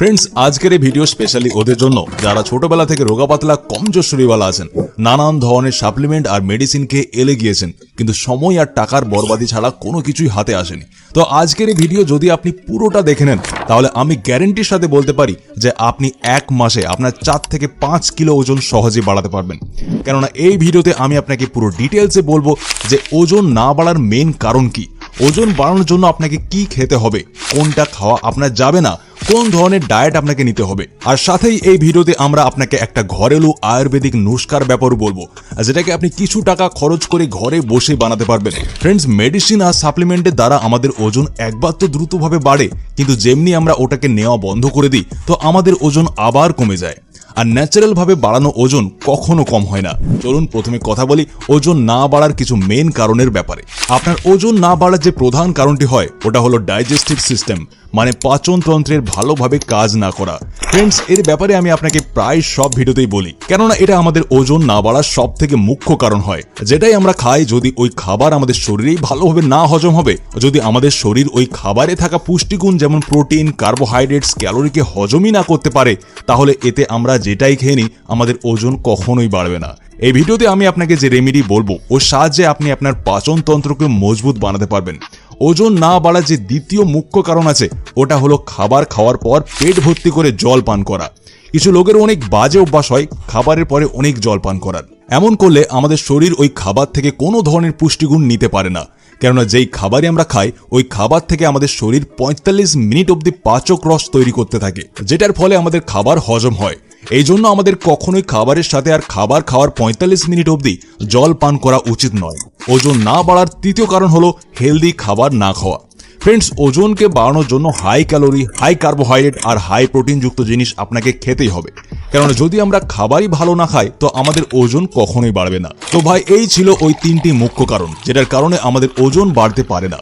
Friends আজকের এই video specially ওদের জন্য, যারা ছোটবেলা থেকে রোগা পাতলা কমজোর শরীরওয়ালা আছেন, নানান ধরনের সাপ্লিমেন্ট আর মেডিসিন এলে গিয়েছেন, কিন্তু সময় আর টাকার বরবাদি ছাড়া কোনো কিছুই হাতে আসেনি। তো আজকের এই ভিডিও যদি আপনি পুরোটা দেখে নেন, তাহলে আমি গ্যারেন্টির সাথে বলতে পারি যে আপনি এক মাসে আপনার চার থেকে পাঁচ কিলো ওজন সহজে বাড়াতে পারবেন। কেননা এই ভিডিওতে আমি আপনাকে পুরো ডিটেলসে বলব যে ওজন না বাড়ার মেন কারণ কি, ওজন বাড়ানোর জন্য আপনাকে কি খেতে হবে, কোনটা খাওয়া আপনার যাবে না কোন ধরনের ডায়েট আপনাকে নিতে হবে? আর সাথেই এই ভিডিওতে আমরা আপনাকে একটা ঘরেলু আয়ুর্বেদিক নুস্কার ব্যাপার বলব যেটাকে আপনি কিছু টাকা খরচ করে ঘরে বসে বানাতে পারবেন। ফ্রেন্ডস মেডিসিন আর সাপ্লিমেন্টের দ্বারা আমাদের ওজন একবার তো দ্রুতভাবে বাড়ে, কিন্তু যেমনি আমরা ওটাকে নেওয়া বন্ধ করে দিই, তো আমাদের ওজন আবার কমে যায়। আর ন্যাচারালভাবে বাড়ানো ওজন কখনো কম হয় না। চলুন প্রথমে কথা বলি ওজন না বাড়ার কিছু মেন কারণের ব্যাপারে। আপনার ওজন না বাড়ার যে প্রধান কারণটি হয়, ওটা হলো ডাইজেস্টিভ সিস্টেম মানে পাচনতন্ত্রের ভালোভাবে কাজ না করা। ফ্রেন্ডস এর ব্যাপারে আমি আপনাকে প্রায় সব ভিডিওতেই বলি। কেননা এটা আমাদের ওজন না বাড়ার সব থেকে মুখ্য কারণ হয়। যেটাই আমরা খাই, যদি ওই খাবার আমাদের শরীরেই ভালোভাবে না হজম হবে, যদি আমাদের শরীর ওই খাবারে থাকা পুষ্টিগুণ যেমন প্রোটিন, কার্বোহাইড্রেটস, ক্যালোরিকে হজমই না করতে পারে, তাহলে এতে আমরা যেটাই খেয়ে নিই, আমাদের ওজন কখনোই বাড়বে না। এই ভিডিওতে আমি আপনাকে যে রেমেডি বলব, ওর সাহায্যে আপনি আপনার পাচনতন্ত্রকে মজবুত বানাতে পারবেন। ওজন না বাড়ার যে দ্বিতীয় মুখ্য কারণ আছে, ওটা হলো খাবার খাওয়ার পর পেট ভর্তি করে জল পান করা। কিছু লোকের অনেক বাজে অভ্যাস হয়, খাবারের পরে অনেক জল পান করার। এমন করলে আমাদের শরীর ওই খাবার থেকে কোনো ধরনের পুষ্টিগুণ নিতে পারে না। কেননা যেই খাবারই আমরা খাই, ওই খাবার থেকে আমাদের শরীর পঁয়তাল্লিশ মিনিট অবধি পাচক রস তৈরি করতে থাকে, যেটার ফলে আমাদের খাবার হজম হয়। এই জন্য আমাদের কখনোই খাবারের সাথে আর খাবার খাওয়ার পঁয়তাল্লিশ মিনিট অবধি জল পান করা উচিত নয়। ওজন না বাড়ার তৃতীয় কারণ হলো হেলদি খাবার না খাওয়া। ফ্রেন্ডস, ওজনকে বাড়ানোর জন্য হাই ক্যালোরি হাই কার্বোহাইড্রেট আর হাই প্রোটিনযুক্ত জিনিস আপনাকে খেতেই হবে। কেননা যদি আমরা খাবারই ভালো না খাই, তো আমাদের ওজন কখনোই বাড়বে না। তো ভাই, এই ছিল ওই তিনটি মুখ্য কারণ, যেটার কারণে আমাদের ওজন বাড়তে পারে না।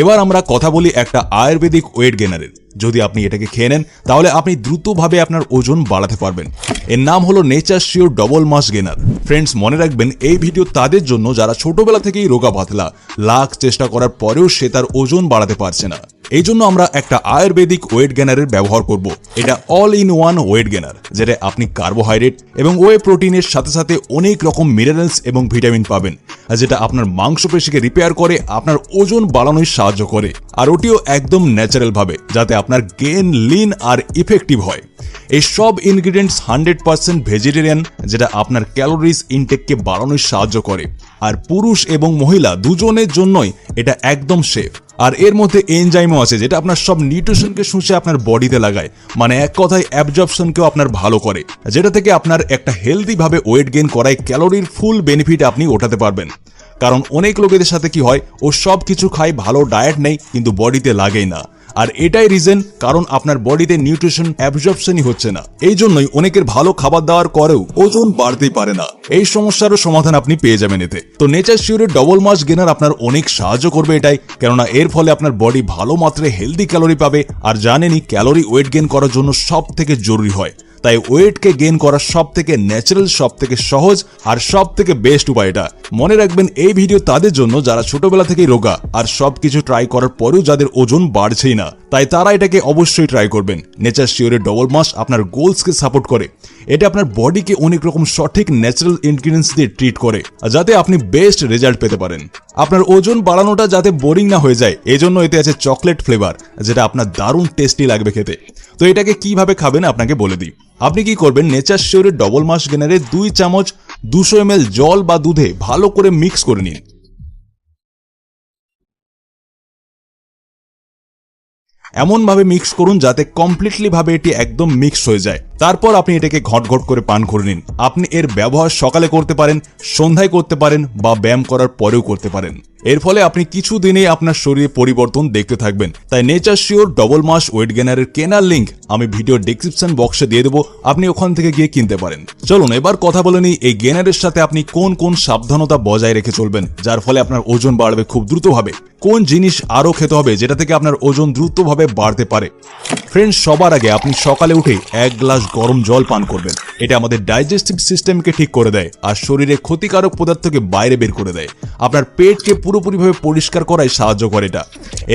এবার আমরা কথা বলি একটা আয়ুর্বেদিক ওয়েট গেনারের যদি আপনি এটাকে খেয়ে নেন, তাহলে আপনি দ্রুতভাবে আপনার ওজন বাড়াতে পারবেন। এর নাম হলো Nature Sure double mass gainer friends মনে রাখবেন, এই ভিডিও তাদের জন্য যারা ছোটবেলা থেকেই রোগা পাতলা লাখ চেষ্টা করার পরেও সে তার ওজন বাড়াতে পারছে না। এই জন্য আমরা একটা আয়ুর্বেদিক ওয়েট গেনারের ব্যবহার করব। এটা all in one weight gainer যেটা আপনি কার্বোহাইড্রেট এবং ওয়ে প্রোটিনের সাথে সাথে অনেক রকম মিনারেলস এবং ভিটামিন পাবেন যেটা আপনার মাংসপেশিকে রিপেয়ার করে, আপনার ওজন বাড়ানোয় সাহায্য করে, আর ওটিও একদম ন্যাচারাল ভাবে, যাতে আপনার গেন লিন আর ইফেক্টিভ হয়। এই সব ইনগ্রিডিয়েন্টস হান্ড্রেড পার্সেন্ট ভেজিটেরিয়ান যেটা আপনার ক্যালোরিজ ইনটেককে বাড়ানোয় সাহায্য করে, আর পুরুষ এবং মহিলা দুজনের জন্যই এটা একদম সেফ আর এর মধ্যে এনজাইমও আছে, যেটা আপনার সব নিউট্রিশনকে শুষে আপনার বডিতে লাগায়। মানে এক কথায় অ্যাবজর্পশনকেও আপনার ভালো করে। যেটা থেকে আপনার একটা হেলদিভাবে ওয়েট গেইন করায় ক্যালোরির ফুল বেনিফিট আপনি ওঠাতে পারবেন। কারণ অনেক লোকেদের সাথে কি হয়, ও সব কিছু খায়, ভালো ডায়েট নেই, কিন্তু বডিতে লাগেই না। আর এটাই রিজন কারণ আপনার বডিতে নিউট্রিশন অ্যাবজর্পশনই হচ্ছে না। এই জন্যই অনেকের ভালো খাবার দাওয়ার করেও ওজন বাড়তেই পারে না। এই সমস্যারও সমাধান আপনি পেয়ে যাবেন এতে। তো নেচার শিওরের ডবল মাস গেনার আপনার অনেক সাহায্য করবে এটাই, কেননা এর ফলে আপনার বডি ভালো মাত্রায় হেলদি ক্যালোরি পাবে আর জানেনই ক্যালোরি ওয়েট গেন করার জন্য সব থেকে জরুরি হয়। তাই ওয়েটকে গেন করার সব থেকে ন্যাচারাল সব থেকে সহজ আর সব থেকে বেস্ট উপায় এটা। মনে রাখবেন, এই ভিডিও তাদের জন্য যারা ছোটবেলা থেকেই রোগা আর সবকিছু ট্রাই করার পরেও যাদের ওজন বাড়ছেই না। তাই তারা এটাকে অবশ্যই ট্রাই করবেন। নেচার শিওরের ডবল মাস আপনার গোলসকে সাপোর্ট করে। এটা আপনার বডিকে অনেক রকম সঠিক ন্যাচারাল ইনগ্রিডিয়েন্টস দিয়ে ট্রিট করে যাতে আপনি বেস্ট রেজাল্ট পেতে পারেন। আপনার ওজন বাড়ানোটা যাতে বোরিং না হয়ে যায়, এজন্য এতে আছে চকলেট ফ্লেভার যেটা আপনার দারুণ টেস্টি লাগবে খেতে। তো এটাকে কীভাবে খাবেন আপনাকে বলে দিই। আপনি কি করবেন নেচার শিওরের ডবল মাস গেনারে দুই চামচ দুশো এম জল বা দুধে ভালো করে মিক্স করে নিন। এমনভাবে মিক্স করুন যাতে কমপ্লিটলি ভাবে এটি একদম মিক্স হয়ে যায়। তারপর আপনি এটাকে ঘট ঘট করে পান করে নিন। আপনি এর ব্যবহার সকালে করতে পারেন, সন্ধ্যায় করতে পারেন বা ব্যায়াম করার পরেও করতে পারেন। এর ফলে আপনি কিছু দিনেই আপনার শরীরে পরিবর্তন দেখতে থাকবেন। তাই Nature Sure double mass weight গেনারের কেনার লিঙ্ক আমি ভিডিও ডিসক্রিপশন বক্সে দিয়ে দেবো। আপনি ওখান থেকে গিয়ে কিনতে পারেন। চলুন, এবার কথা বলে নিই এই গেনারের সাথে আপনি কোন কোন সাবধানতা বজায় রেখে চলবেন, যার ফলে আপনার ওজন বাড়বে খুব দ্রুতভাবে। কোন জিনিস আরও খেতে হবে, যেটা থেকে আপনার ওজন দ্রুতভাবে বাড়তে পারে? ফ্রেন্ডস সবার আগে আপনি সকালে উঠে এক গ্লাস গরম জল পান করবেন। এটা আমাদের ডাইজেস্টিভ সিস্টেমকে ঠিক করে দেয়, আর শরীরে ক্ষতিকারক পদার্থকে বাইরে বের করে দেয়। আপনার পেটকে পুরোপুরিভাবে পরিষ্কার করায় সাহায্য করে এটা।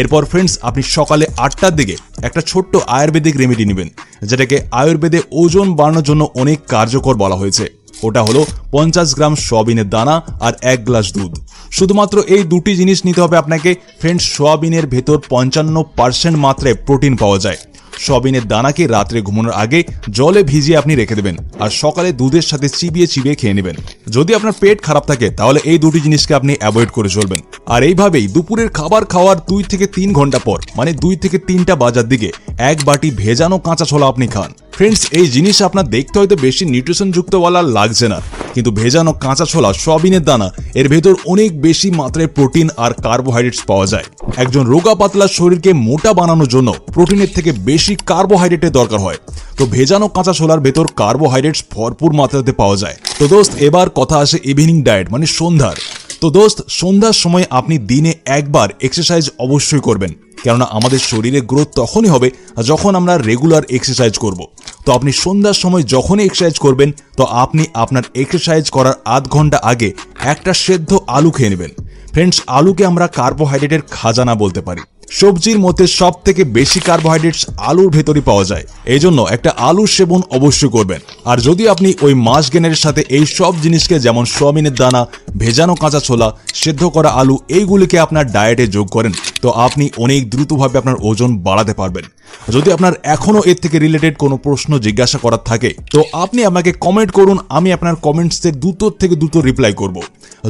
এরপর ফ্রেন্ডস আপনি সকালে আটটার দিকে একটা ছোট্ট আয়ুর্বেদিক রেমেডি নেবেন, যেটাকে আয়ুর্বেদে ওজন বাড়ানোর জন্য অনেক কার্যকর বলা হয়েছে। ওটা হলো পঞ্চাশ গ্রাম সোয়াবিনের দানা আর এক গ্লাস দুধ। শুধুমাত্র এই দুটি জিনিস নিতে হবে আপনাকে। ফ্রেন্ডস সোয়াবিনের ভেতর পঞ্চান্ন পার্সেন্ট মাত্রায় প্রোটিন পাওয়া যায়। সয়াবিনের দানাকে রাত্রে ঘুমানোর আগে জলে ভিজিয়ে আপনি রেখে দেবেন আর সকালে দুধের সাথে চিবিয়ে চিবিয়ে খেয়ে নেবেন। যদি আপনার পেট খারাপ থাকে, তাহলে এই দুটি জিনিসকে আপনি অ্যাভয়েড করে চলবেন। আর এইভাবেই দুপুরের খাবার খাওয়ার দুই থেকে তিন ঘণ্টা পর মানে দুই থেকে তিনটা বাজার দিকে, এক বাটি ভেজানো কাঁচা ছোলা আপনি খান। ফ্রেন্ডস এই জিনিস আপনার দেখতে হয়তো বেশি নিউট্রিশন যুক্ত বলা লাগছে না। কিন্তু ভেজানো কাঁচা ছোলা, সয়াবিনের দানা, এর ভেতর অনেক বেশি মাত্রায় প্রোটিন আর কার্বোহাইড্রেটস পাওয়া যায়। একজন রোগা পাতলা শরীরকে মোটা বানানোর জন্য প্রোটিনের থেকে বেশি কার্বোহাইড্রেটের দরকার হয়। তো ভেজানো কাঁচা ছোলার ভেতর কার্বোহাইড্রেটস ভরপুর মাত্রাতে পাওয়া যায়। তো দোস্ত, এবার কথা আসে ইভিনিং ডায়েট মানে সন্ধ্যার। তো দোস্ত, সন্ধ্যার সময় আপনি দিনে একবার এক্সারসাইজ অবশ্যই করবেন। কেননা আমাদের শরীরে গ্রোথ তখনই হবে যখন আমরা রেগুলার এক্সারসাইজ করব। তো আপনি সন্ধ্যার সময় যখনই এক্সারসাইজ করবেন, তো আপনি আপনার এক্সারসাইজ করার আধ ঘণ্টা আগে একটা সেদ্ধ আলু খেয়ে নেবেন। ফ্রেন্ডস আলুকে আমরা কার্বোহাইড্রেটের খাজানা বলতে পারি। সবজির মধ্যে সব থেকে বেশি কার্বোহাইড্রেটস আলুর ভেতরই পাওয়া যায়। এই জন্য একটা আলুর সেবন অবশ্যই করবেন। আর যদি আপনি ওই মাছ গেনের সাথে এই সব জিনিসকে যেমন সোয়াবিনের দানা, ভেজানো কাঁচা ছোলা, সেদ্ধ করা আলু, এইগুলিকে আপনার ডায়েটে যোগ করেন, তো আপনি অনেক দ্রুতভাবে আপনার ওজন বাড়াতে পারবেন। যদি আপনার এখনও এর থেকে রিলেটেড কোনো প্রশ্ন জিজ্ঞাসা করার থাকে, তো আপনি আমাকে কমেন্ট করুন, আমি আপনার কমেন্টসের দ্রুত থেকে দ্রুত রিপ্লাই করব।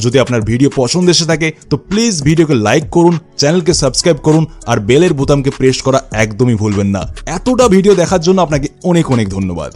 যদি আপনার ভিডিও পছন্দ এসে থাকে, তো প্লিজ ভিডিওকে লাইক করুন চ্যানেলকে সাবস্ক্রাইব করুন আর বেলের বোতামকে প্রেস করা একদমই ভুলবেন না। এতটা ভিডিও দেখার জন্য আপনাকে অনেক অনেক ধন্যবাদ।